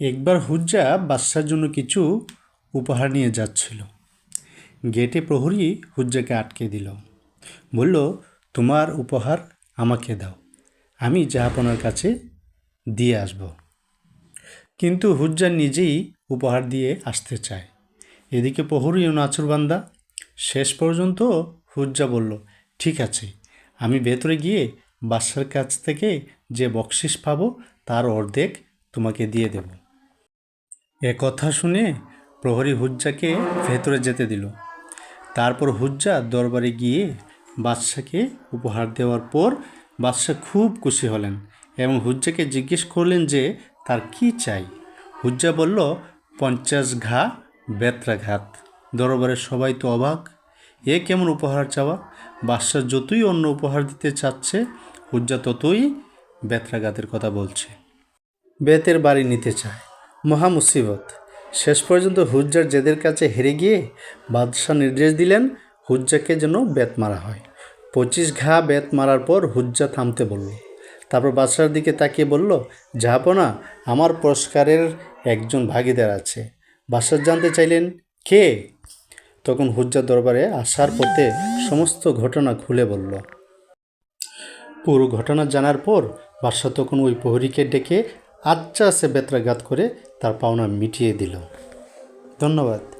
একবার হুজ্জা বাদশার জন্য কিছু উপহার নিয়ে যাচ্ছিল। গেটে প্রহরী হুজ্জাকে আটকে দিল। বলল, তোমার উপহার আমাকে দাও, আমি জাহাপনার কাছে দিয়ে আসব। কিন্তু হুজ্জা নিজেই উপহার দিয়ে আসতে চায়। এদিকে প্রহরী ও নাচুরবান্দা শেষ পর্যন্ত হুজ্জা বলল, ঠিক আছে, আমি ভেতরে গিয়ে বাদশার কাছ থেকে যে বকশিস পাবো তার অর্ধেক তোমাকে দিয়ে দেব। এ কথা শুনে প্রহরী হুজ্জাকে ভেতরে যেতে দিল। তারপর হুজ্জা দরবারে গিয়ে বাদশাকে উপহার দেওয়ার পর বাদশাহ খুব খুশি হলেন এবং হুজ্জাকে জিজ্ঞেস করলেন যে তার কি চাই। হুজ্জা বলল, পঞ্চাশ ঘা বেত্রাঘাত দরবারের সবাই তো অবাক। এ কেমন উপহার চাওয়া? বাদশাহ যতই অন্য উপহার দিতে চাচ্ছে, হুজ্জা ততই বেত্রাঘাতের কথা বলছে। বেতের বাড়ি নিতে চায়। মহা মুসিবত। শেষ পর্যন্ত হুজ্জার জেদের কাছে হেরে গিয়ে বাদশাহ নির্দেশ দিলেন, হুজ্জাকে যেন বেত মারা হয়। পঁচিশ ঘা বেত মারার পর হুজ্জা থামতে বলল। তারপর বাদশার দিকে তাকিয়ে বলল জাহাপনা আমার পুরস্কারের একজন ভাগিদার আছে বাদশাহ জানতে চাইলেন, কে তখন হুজ্জা দরবারে আসার পথে সমস্ত ঘটনা খুলে বলল। পুরো ঘটনা জানার পর বাদশাহ তখন ওই প্রহরীকে ডেকে আচ্ছা সে বেত্রাঘাত করে তার পাওনা মিটিয়ে দিল। ধন্যবাদ।